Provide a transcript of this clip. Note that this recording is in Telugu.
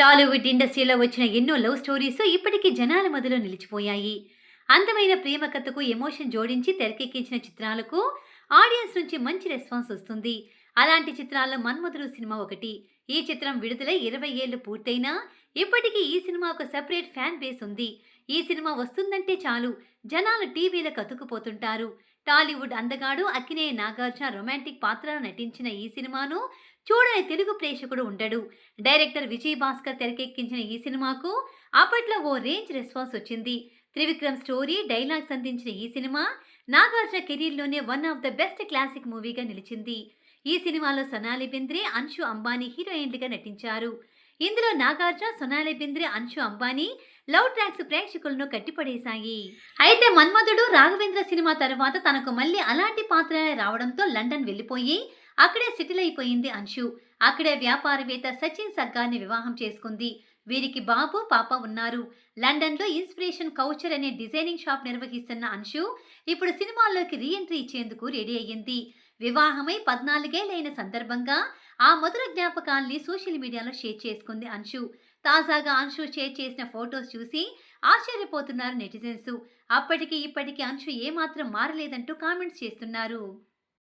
టాలీవుడ్ ఇండస్ట్రీలో వచ్చిన ఎన్నో లవ్ స్టోరీస్ ఇప్పటికీ జనాల మధ్యలో నిలిచిపోయాయి. అందమైన ప్రేమ కథకు ఎమోషన్ జోడించి తెరకెక్కించిన చిత్రాలకు ఆడియన్స్ నుంచి మంచి రెస్పాన్స్ వస్తుంది. అలాంటి చిత్రాల్లో మన్మధుడు సినిమా ఒకటి. ఈ చిత్రం విడుదలై ఇరవై ఏళ్ళు పూర్తయినా ఇప్పటికీ ఈ సినిమా ఒక సెపరేట్ ఫ్యాన్ బేస్ ఉంది. ఈ సినిమా వస్తుందంటే చాలు. జనాలు టీవీలకు అతుక్కుపోతుంటారు. టాలీవుడ్ అందగాడు అక్కినేయ నాగార్జున రొమాంటిక్ పాత్రలో నటించిన ఈ సినిమాను చూడని తెలుగు ప్రేక్షకుడు ఉండడు. డైరెక్టర్ విజయ్ భాస్కర్ తెరకెక్కించిన ఈ సినిమాకు అప్పట్లో ఓ రేంజ్ రెస్పాన్స్ వచ్చింది. త్రివిక్రమ్ స్టోరీ డైలాగ్స్ అందించిన ఈ cinema Nagarjuna కెరీర్లోనే one of the best classic మూవీగా నిలిచింది. ఈ సినిమాలో సొనాలి బింద్రే అంశు అంబానీ హీరోయిన్లుగా నటించారు. ఇందులో నాగార్జున సొనాలి బింద్రి అన్షు అంబానీ లవ్ ట్రాక్స్ ప్రేక్షకులను కట్టిపడేశాయి. అయితే మన్మధుడు రాఘవేంద్ర సినిమా తర్వాత తనకు మళ్ళీ అలాంటి పాత్ర రావడంతో లండన్ వెళ్ళిపోయి అక్కడే సెటిల్ అయిపోయింది అంశు. అక్కడే వ్యాపారవేత్త సచిన్ సగ్గార్ని వివాహం చేసుకుంది. వీరికి బాబు పాప ఉన్నారు. లండన్లో ఇన్స్పిరేషన్ కౌచర్ అనే డిజైనింగ్ షాప్ నిర్వహిస్తున్న అంశు ఇప్పుడు సినిమాల్లోకి రీఎంట్రీ ఇచ్చేందుకు రెడీ అయ్యింది. వివాహమై పద్నాలుగేలైన సందర్భంగా ఆ మధుర జ్ఞాపకాల్ని సోషల్ మీడియాలో షేర్ చేసుకుంది అంశు. తాజాగా అంశు షేర్ చేసిన ఫొటోస్ చూసి ఆశ్చర్యపోతున్నారు నెటిజన్స్. అప్పటికి ఇప్పటికీ అంశు ఏమాత్రం మారలేదంటూ కామెంట్స్ చేస్తున్నారు.